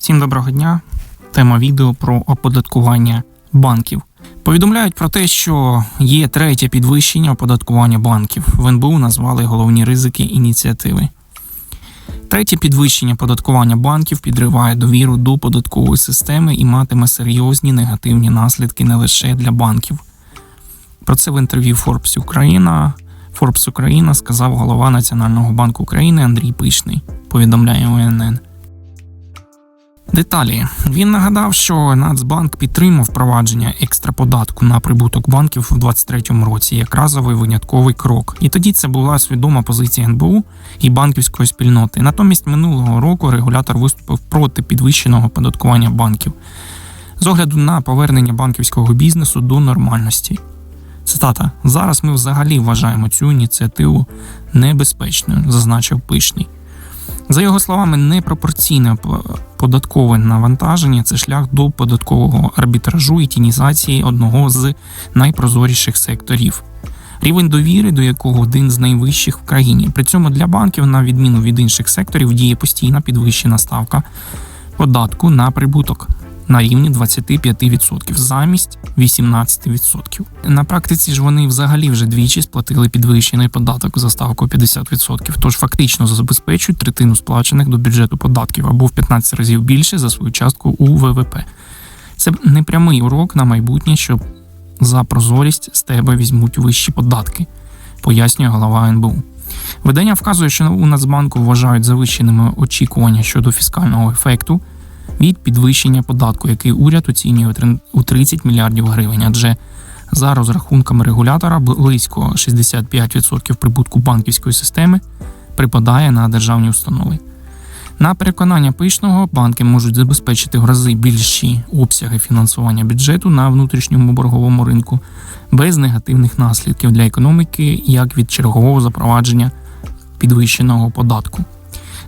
Всім доброго дня. Тема відео про оподаткування банків. Повідомляють про те, що є третє підвищення оподаткування банків. В НБУ назвали головні ризики ініціативи. Третє підвищення оподаткування банків підриває довіру до податкової системи і матиме серйозні негативні наслідки не лише для банків. Про це в інтерв'ю Forbes Україна. Forbes Україна сказав голова Національного банку України Андрій Пишний. Повідомляє УНН. Деталі він нагадав, що Нацбанк підтримав впровадження екстраподатку на прибуток банків у 2023 році як разовий винятковий крок. І тоді це була свідома позиція НБУ і банківської спільноти. Натомість минулого року регулятор виступив проти підвищеного оподаткування банків з огляду на повернення банківського бізнесу до нормальності. Цитата: зараз ми взагалі вважаємо цю ініціативу небезпечною, зазначив пишний. За його словами, непропорційне податкове навантаження це шлях до податкового арбітражу і тінізації одного з найпрозоріших секторів. Рівень довіри, до якого один з найвищих в країні. При цьому для банків, на відміну від інших секторів, діє постійна підвищена ставка податку на прибуток на рівні 25% замість 18%. На практиці ж вони взагалі вже двічі сплатили підвищений податок за ставку 50%, тож фактично забезпечують третину сплачених до бюджету податків або в 15 разів більше за свою частку у ВВП. Це непрямий урок на майбутнє, що за прозорість з тебе візьмуть вищі податки, пояснює голова НБУ. Видання вказує, що у Нацбанку вважають завищеними очікування щодо фіскального ефекту від підвищення податку, який уряд оцінює у 30 мільярдів гривень. Адже за розрахунками регулятора близько 65% прибутку банківської системи припадає на державні установи. На переконання пишного банки можуть забезпечити в рази більші обсяги фінансування бюджету на внутрішньому борговому ринку без негативних наслідків для економіки, як від чергового запровадження підвищеного податку.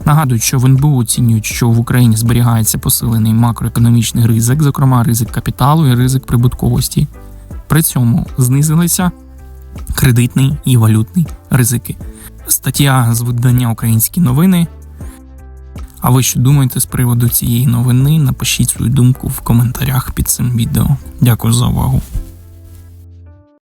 Нагадують, що в НБУ оцінюють, що в Україні зберігається посилений макроекономічний ризик, зокрема ризик капіталу і ризик прибутковості. При цьому знизилися кредитний і валютний ризики. Стаття з видання Українські новини. А ви що думаєте з приводу цієї новини? Напишіть свою думку в коментарях під цим відео. Дякую за увагу.